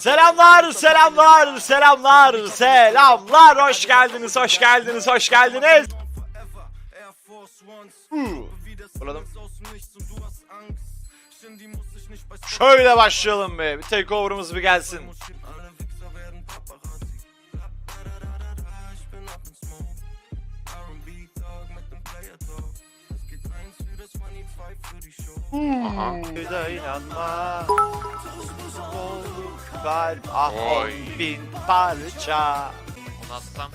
Selamlar, selamlar, selamlar, selamlar. Hoş geldiniz, hoş geldiniz, hoş geldiniz. Şöyle başlayalım be. Bir takeover'ımız bir gelsin. Bir de inanma. Kalp ah on Oy. bin parça. Onu atsam.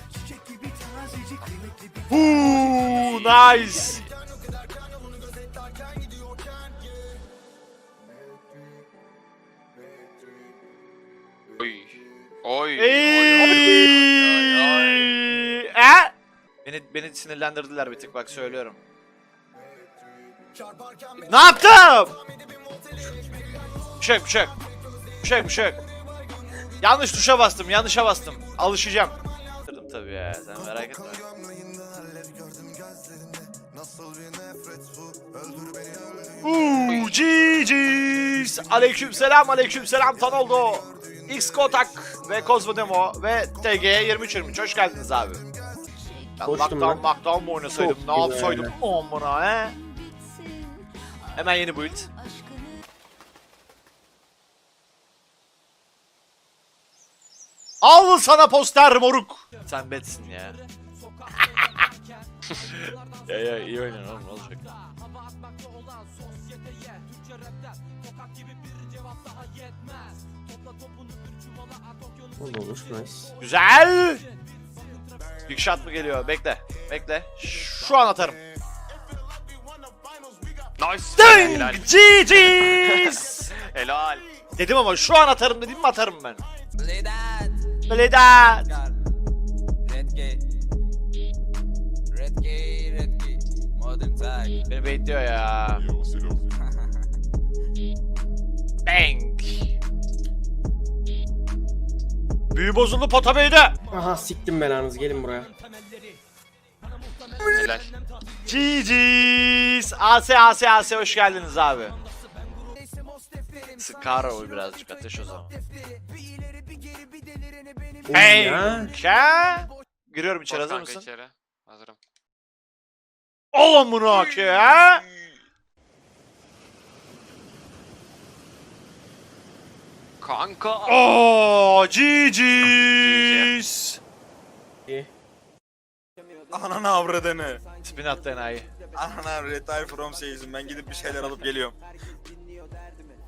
Huu, nice. Oy. Oy. Oy. Oy. Oy. E? Beni beni sinirlendirdiler bir tık bak söylüyorum. Ne yaptım? Bir şey yok, bir Yanlış tuşa bastım, yanlışa bastım. Alışacağım. Kırdım tabii ya, sen merak etme. Uuu, GG's. Aleyküm selam, aleyküm selam Tanoldo. X Kotak ve Demo ve TG 23 23. Hoş geldiniz abi. Ben Hoştum lockdown, lan. lockdown mu oynasaydım, Çok ne yapsaydım amına he? Hemen yeni build. Al sana poster moruk. Sen betsin ya. ya ya iyi oynuyorsun oğlum ne olacak? Olur. Nice. Güzel. Big shot mı geliyor? Bekle. Bekle. Şu an atarım. Nice. Ding! Helal. GG's! Helal. dedim ama şu an atarım dedim mi atarım ben. Play Bledat. Red gay. Red gay, red gay. Modern tag. Beni bekliyor ya. Bang. Büyü bozuldu pota beyde. Aha siktim belanızı gelin buraya. Helal. GG's. AS AS AS hoş geldiniz abi. Sıkar o birazcık ateş o zaman. Oğlum ya. Giriyorum içeri Koş hazır kanka mısın? içeri. Hazırım. Oğlum bunu ki ha? Kanka. Oh, GG's. İyi. Ananı avradını. Spin attı enayi. Anana retire from season. Ben gidip bir şeyler alıp geliyorum.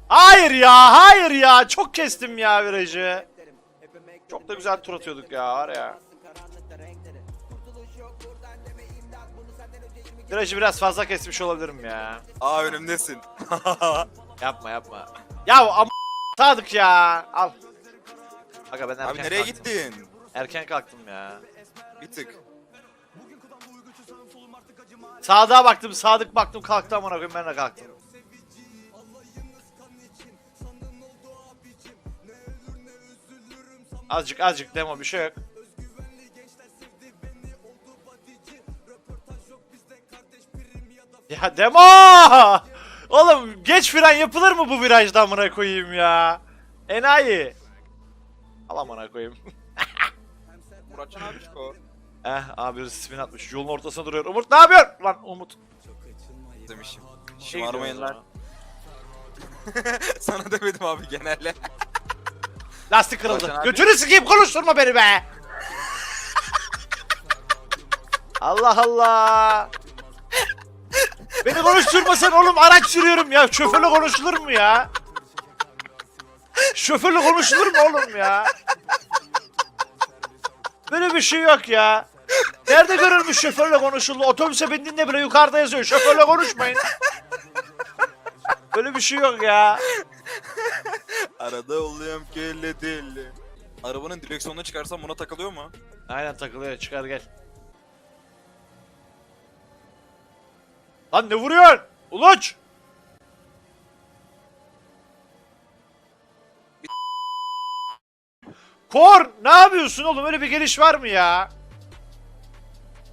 Hayır ya, hayır ya. Çok kestim ya virajı. Çok da güzel tur atıyorduk ya, var ya. Virajı biraz fazla kesmiş olabilirim ya. Aa önümdesin. Yapma yapma. Ya am Sadık ya. Al. Aga ben erken Abi nereye kalktım. gittin? Erken kalktım ya. Bir tık. Sadık'a baktım, Sadık baktım kalktı amına koyayım ben de kalktım. Azıcık azıcık demo bir şey yok. Ya demo! Oğlum geç fren yapılır mı bu virajda amına koyayım ya? Enayi. Al amına koyayım. Muratcan abi çıkıyor. Eh abi spin atmış. Yolun ortasına duruyor. Umut ne yapıyorsun? Lan Umut. Demişim. Şey Şımarmayın lan. Sana demedim abi genelde. Lastik kırıldı. Abi. Götünü sikeyim konuşturma beni be. Allah Allah. Beni konuşturmasan oğlum araç sürüyorum ya. Şoförle konuşulur mu ya? Şoförle konuşulur mu oğlum ya? Böyle bir şey yok ya. Nerede görülmüş şoförle konuşuldu? Otobüse bindiğinde bile yukarıda yazıyor. Şoförle konuşmayın. Böyle bir şey yok ya. Arada oluyorum kelle deli. Arabanın direksiyonunu çıkarsam buna takılıyor mu? Aynen takılıyor çıkar gel. Lan ne vuruyorsun? Uluç! Kor! Ne yapıyorsun oğlum? Öyle bir geliş var mı ya?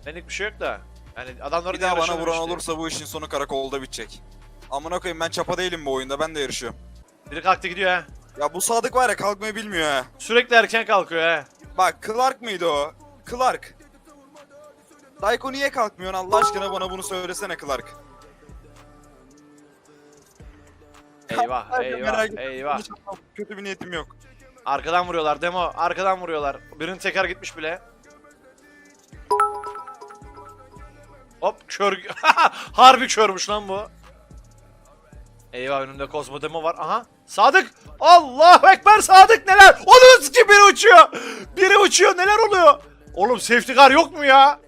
Benlik bir şey yok da. Yani adamların Bir daha bana vuran olursa bu işin sonu karakolda bitecek. Amına koyayım ben çapa değilim bu oyunda ben de yarışıyorum. Biri kalktı gidiyor ha. Ya bu Sadık var ya kalkmayı bilmiyor ha. Sürekli erken kalkıyor he. Bak Clark mıydı o? Clark. Dayko niye kalkmıyorsun Allah aşkına bana bunu söylesene Clark. Eyvah eyvah merak etme. eyvah. Hiç kötü bir niyetim yok. Arkadan vuruyorlar demo. Arkadan vuruyorlar. Birinin teker gitmiş bile. Hop kör. Harbi körmüş lan bu. Eyvah önümde Kozmo demo var. Aha. Sadık. Allahu Ekber Sadık neler? Onun için biri uçuyor. Biri uçuyor neler oluyor? Oğlum safety car yok mu ya?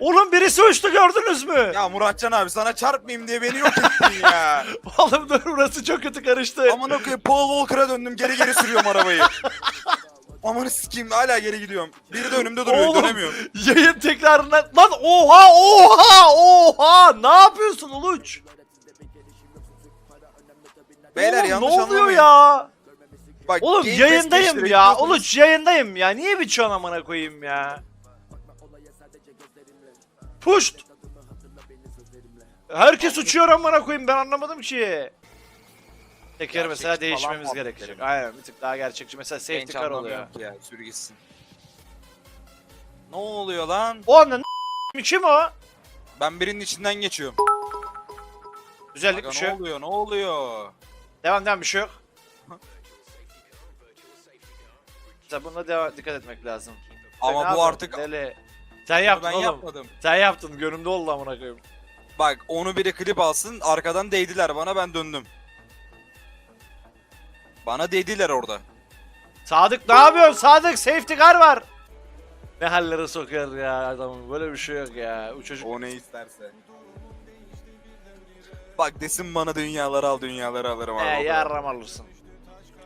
Oğlum birisi uçtu gördünüz mü? Ya Muratcan abi sana çarpmayayım diye beni yok ettin ya. Oğlum dur burası çok kötü karıştı. Aman okuyayım Paul Walker'a döndüm geri geri sürüyorum arabayı. Aman sikeyim hala geri gidiyorum. Biri de önümde duruyor Oğlum. dönemiyorum. Yayın tekrarından... Lan oha oha oha! Ne yapıyorsun Uluç? Beyler Oğlum, yanlış ne oluyor anlamayın. ya? Bak, Oğlum Game Pass yayındayım ya. Uluç yayındayım ya. Niye biçiyorsun amına koyayım ya? Puşt! Herkes uçuyor amına koyayım ben anlamadım ki. Tekeri mesela Gerçekçi değişmemiz gerekecek. edelim. Aynen bir tık daha gerçekçi. Mesela safety Genç car oluyor. anlamıyorum ki ya sür gitsin. Ne oluyor lan? O anda kim o? Ben birinin içinden geçiyorum. Güzellik Aga, bir şey ne yok. oluyor ne oluyor? Devam devam bir şey yok. Mesela buna devam, dikkat etmek lazım. Sen Ama bu yapıyorsun? artık Deli. Sen yaptın ben oğlum. yapmadım. Sen yaptın. Gönlümde oldu amına koyayım. Bak onu biri klip alsın arkadan değdiler bana ben döndüm. Bana değdiler orada. Sadık ne yapıyorsun? Sadık safety car var. Ne hallere sokuyor ya adamın. Böyle bir şey yok ya. Çocuk O ne isterse. Bak desin bana dünyaları al dünyaları alırım abi. He yarram alırsın.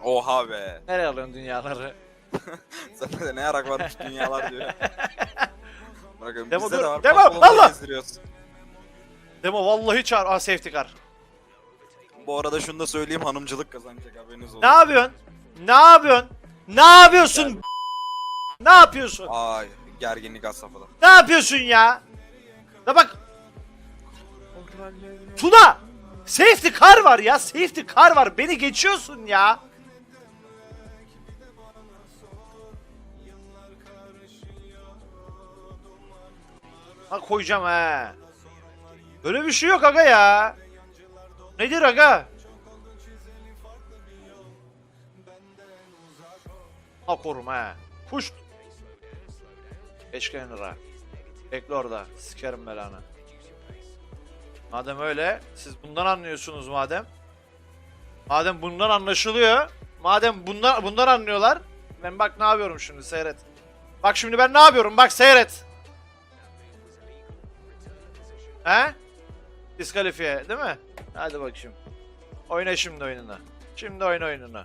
Oha be. Nereye alıyorsun dünyaları? Sana da ne yarak varmış dünyalar diyor. Bırakın Demo bizde dur, de var. Demo, Allah! Demo vallahi çağır. Aa safety car. Bu arada şunu da söyleyeyim hanımcılık kazanacak haberiniz olsun. Ne yapıyorsun? Ne yapıyorsun? Ne yapıyorsun? Ne yapıyorsun? Ay gerginlik az safhada. Ne yapıyorsun ya? Ya bak. Tuna! Safety car var ya. Safety car var. Beni geçiyorsun ya. Ha koyacağım he. Böyle bir şey yok aga ya. Nedir aga? Ha korum he. Kuş. Eşken lira. Bekle orada. Sikerim belanı. Madem öyle, siz bundan anlıyorsunuz madem. Madem bundan anlaşılıyor. Madem bundan bundan anlıyorlar. Ben bak ne yapıyorum şimdi seyret. Bak şimdi ben ne yapıyorum bak seyret. He? Diskalifiye değil mi? Hadi bakayım. Oyna şimdi oyununu. Şimdi oyna oyununu.